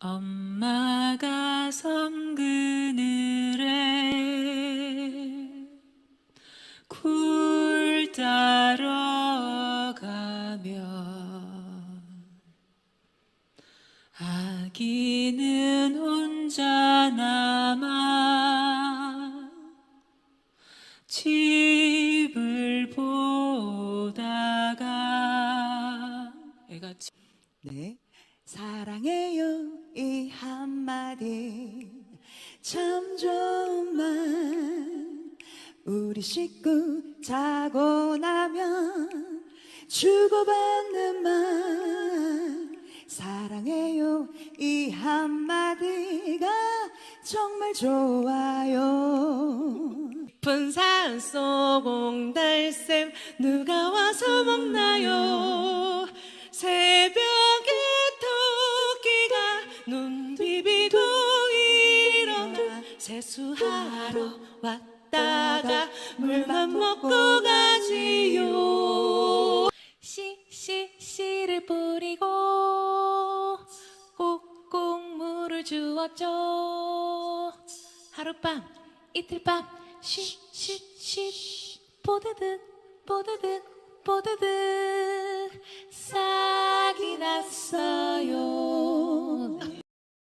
엄마가 섬 그늘에 굴 따러 가면 아기는 혼자 남아 집을 보다가 애가 집- 네. 사랑해요 이 한마디. 참 좋은 말. 우리 식구 자고 나면 주고받는 말. 사랑해요 이 한마디가 정말 좋아요. 산속 옹달샘 누가 와서 먹나요 세수하러 왔다가 물만 먹고 가지요. 씨, 씨, 씨를 뿌리고 꼭꼭 물을 주었죠. 하룻밤 이틀밤 쉬쉬쉬 보드득 보드득 보드득. 싹이 났어요